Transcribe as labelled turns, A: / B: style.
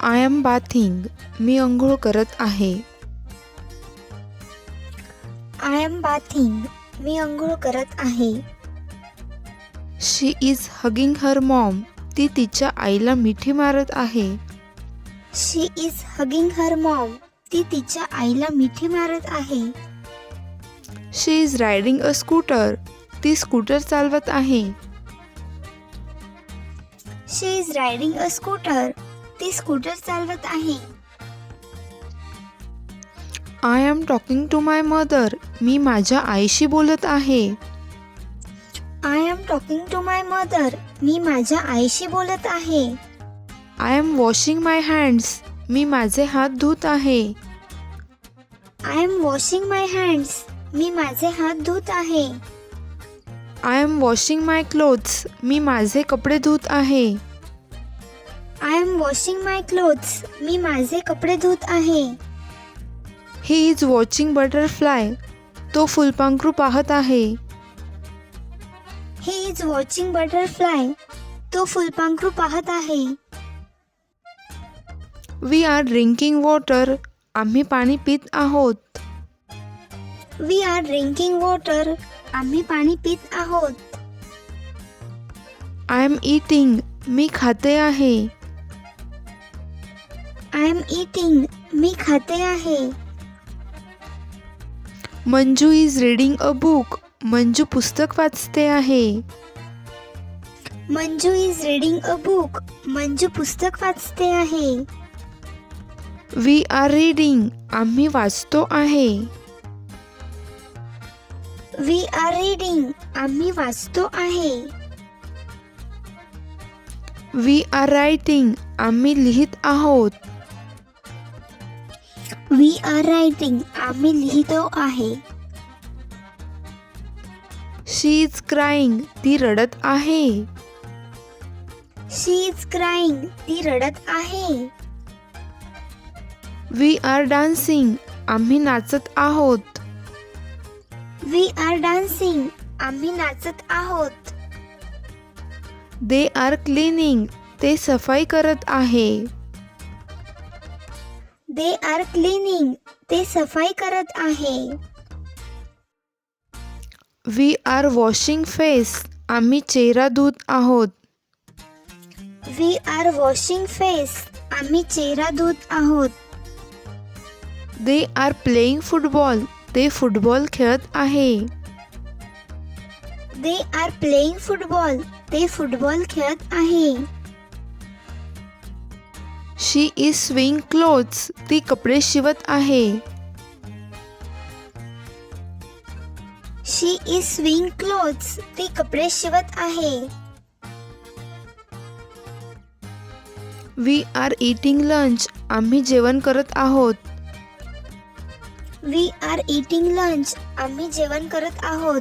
A: I am bathing मी अंघोळ करत आहे.
B: आय एम बाथिंग मी अंघोळ करत आहे.
A: She is hugging her mom ती तिच्या आईला मिठी मारत आहे.
B: She is hugging her mom ती तिच्या आईला मिठी मारत आहे.
A: She is riding a scooter ती स्कूटर चालवत आहे.
B: She is riding a scooter ती स्कूटर चालवत आहे.
A: I am talking to my mother मी माझ्या आईशी बोलत आहे.
B: I am talking to my mother मी माझ्या आईशी बोलत आहे.
A: I am washing my hands मी माझे हात धुत आहे.
B: I am washing my hands मी माझे हात धुत आहे.
A: I am washing my clothes मी माझे कपडे धुत आहे.
B: I am washing my clothes मी माझे कपडे धुत आहे.
A: ही इज वॉचिंग बटरफ्लाय तो फुलपांखरू पाहत आहे.
B: ही इज वॉचिंग बटरफ्लाय तो फुलपांखरू पाहत आहे.
A: वी आर ड्रिंकिंग वॉटर आम्ही पाणी पित आहोत.
B: वी आर ड्रिंकिंग वॉटर आम्ही पाणी पित आहोत.
A: आय एम इटिंग मी खाते आहे.
B: आय एम इटिंग मी खाते आहे.
A: Manju is reading a book Manju पुस्तक वाचते आहे.
B: Manju is reading a book Manju पुस्तक वाचते आहे.
A: वी आर रीडिंग आम्ही वाचतो आहे.
B: वी आर रीडिंग आम्ही वाचतो आहे.
A: वी आर रायटिंग आम्ही लिहित आहोत.
B: वी आर रायटिंग आम्ही लिहितो आहे.
A: शी इज क्राईंग ती रडत आहे.
B: शी इज क्राईंग ती रडत आहे.
A: वी आर डान्सिंग आम्ही नाचत आहोत.
B: वी आर डान्सिंग आम्ही नाचत आहोत.
A: दे आर क्लिनिंग ते सफाई करत आहे.
B: दे आर क्लिनिंग ते सफाई करत आहे.
A: वी आर वॉशिंग फेस आम्ही चेहरा धुत आहोत.
B: वी आर वॉशिंग फेस आम्ही चेहरा धुत आहोत.
A: दे आर प्लेईंग फुटबॉल ते फुटबॉल खेळत आहे.
B: दे आर प्लेइंग फुटबॉल ते फुटबॉल खेळत आहे.
A: शी इज स्विंग क्लोथ्स ती कपडे शिवत आहे.
B: शी इज स्विंग क्लोथ्स ती कपडे शिवत आहे.
A: वी आर इटिंग लंच आम्ही जेवण करत आहोत.
B: वी आर इटिंग लंच आम्ही जेवण करत आहोत.